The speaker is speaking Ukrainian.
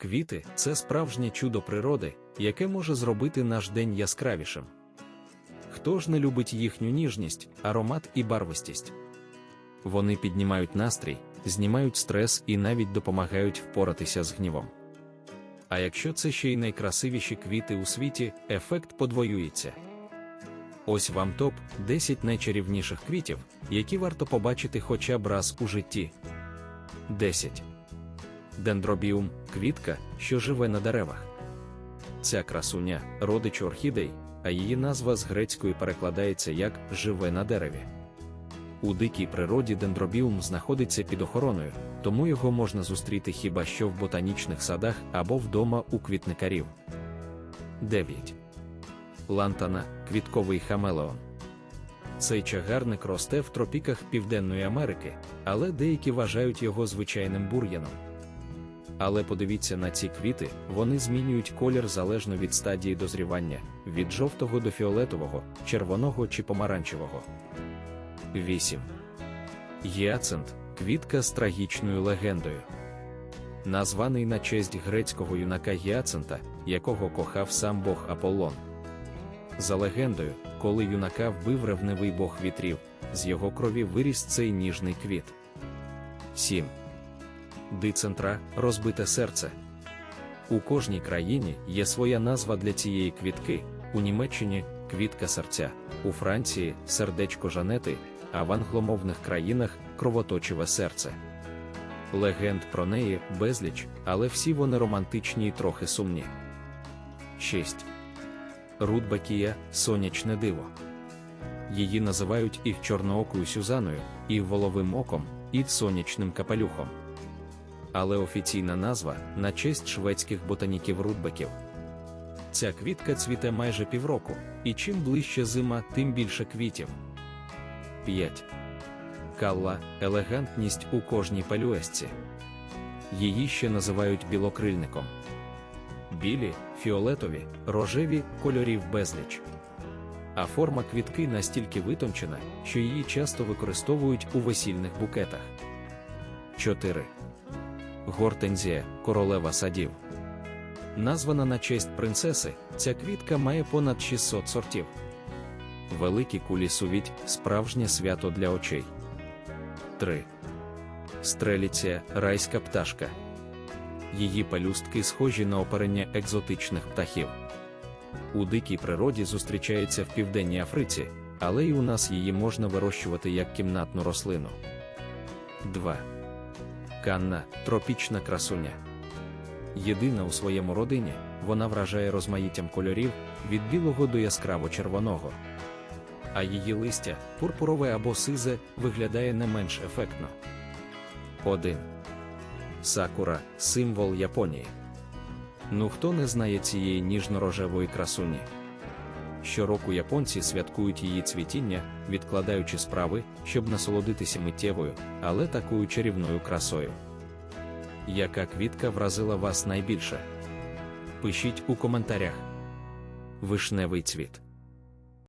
Квіти це справжнє чудо природи, яке може зробити наш день яскравішим. Хто ж не любить їхню ніжність, аромат і барвистість? Вони піднімають настрій, знімають стрес і навіть допомагають впоратися з гнівом. А якщо це ще й найкрасивіші квіти у світі, ефект подвоюється. Ось вам топ 10 найчарівніших квітів, які варто побачити хоча б раз у житті. 10. Дендробіум квітка, що живе на деревах. Ця красуня родич орхідей, а її назва з грецької перекладається як живе на дереві. У дикій природі дендробіум знаходиться під охороною, тому його можна зустріти хіба що в ботанічних садах або вдома у квітникарів. 9. Лантана квітковий хамелеон. Цей чагарник росте в тропіках Південної Америки, але деякі вважають його звичайним бур'яном. Але подивіться на ці квіти, вони змінюють колір залежно від стадії дозрівання, від жовтого до фіолетового, червоного чи помаранчевого. 8. Гіацинт квітка з трагічною легендою. Названий на честь грецького юнака Гіацинта, якого кохав сам бог Аполлон. За легендою, коли юнака вбив ревнивий бог вітрів, з його крові виріс цей ніжний квіт. 7. Дицентра розбите серце. У кожній країні є своя назва для цієї квітки, у Німеччині квітка серця, у Франції сердечко жанети, а в англомовних країнах кровоточиве серце. Легенд про неї безліч, але всі вони романтичні і трохи сумні. 6. Рудбакія сонячне диво. Її називають і чорноокою Сюзаною, і воловим оком, і сонячним капелюхом. Але офіційна назва на честь шведських ботаніків рудбеків. Ця квітка цвіте майже півроку, і чим ближче зима, тим більше квітів. 5. Калла елегантність у кожній палюесці. Її ще називають білокрильником. Білі, фіолетові, рожеві кольорів безліч. А форма квітки настільки витончена, що її часто використовують у весільних букетах. 4. Гортензія королева садів. Названа на честь принцеси, ця квітка має понад 600 сортів. Великі кулі сувідь справжнє свято для очей. 3. Стреліція райська пташка. Її пелюстки схожі на оперення екзотичних птахів. У дикій природі зустрічається в Південній Африці, але й у нас її можна вирощувати як кімнатну рослину. 2. Канна тропічна красуня. Єдина у своєму родині, вона вражає розмаїттям кольорів від білого до яскраво-червоного. А її листя, пурпурове або сизе, виглядає не менш ефектно. 1. Сакура символ Японії. Ну хто не знає цієї ніжно-рожевої красуні? Щороку японці святкують її цвітіння, відкладаючи справи, щоб насолодитися миттєвою, але такою чарівною красою. Яка квітка вразила вас найбільше? Пишіть у коментарях. Вишневий цвіт.